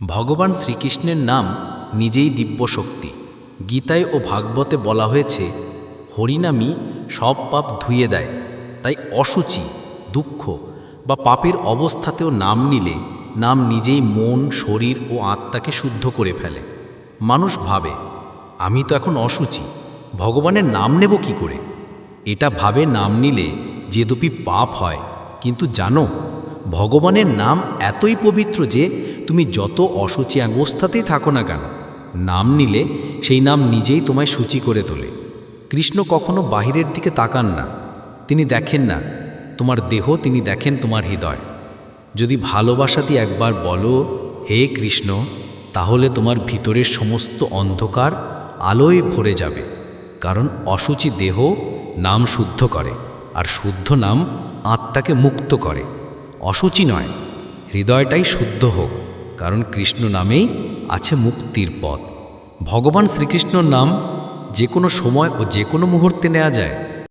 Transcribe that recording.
ভগবান শ্রীকৃষ্ণের নাম নিজেই দিব্য শক্তি গীতায় ও ভাগবতে বলা হয়েছে, হরিনামই সব পাপ ধুয়ে দেয়, তাই অসুচি, দুঃখ বা পাপের অবস্থাতেও নাম নিলে নাম নিজেই মন, শরীর ও আত্মাকে শুদ্ধ করে ফেলে। মানুষ ভাবে, আমি তো এখন অসুচি, ভগবানের নাম নেব কি করে? এটা ভাবে নাম নিলে যে দুপি পাপ হয়, কিন্তু জানো, ভগবানের নাম এতই পবিত্র যে তুমি যত অসুচি অবস্থাতেই থাকো না কেন, নাম নিলে সেই নাম নিজেই তোমায় সূচি করে তোলে। কৃষ্ণ কখনো বাহিরের দিকে তাকান না। তিনি দেখেন না, তোমার দেহ তিনি দেখেন তোমার হৃদয়। যদি ভালোবাসা দিয়ে একবার বলো, হে কৃষ্ণ, তাহলে তোমার ভিতরের সমস্ত অন্ধকার আলোয় ভরে যাবে। কারণ অসুচি দেহ নাম শুদ্ধ করে, আর শুদ্ধ নাম আত্মাকে মুক্ত করে। অসুচি নয়, হৃদয়টাই শুদ্ধ হোক। কারণ কৃষ্ণ নামেই আছে মুক্তির পথ। ভগবান শ্রীকৃষ্ণর নাম যে কোনো সময় ও যে কোনো মুহূর্তে নেওয়া যায়।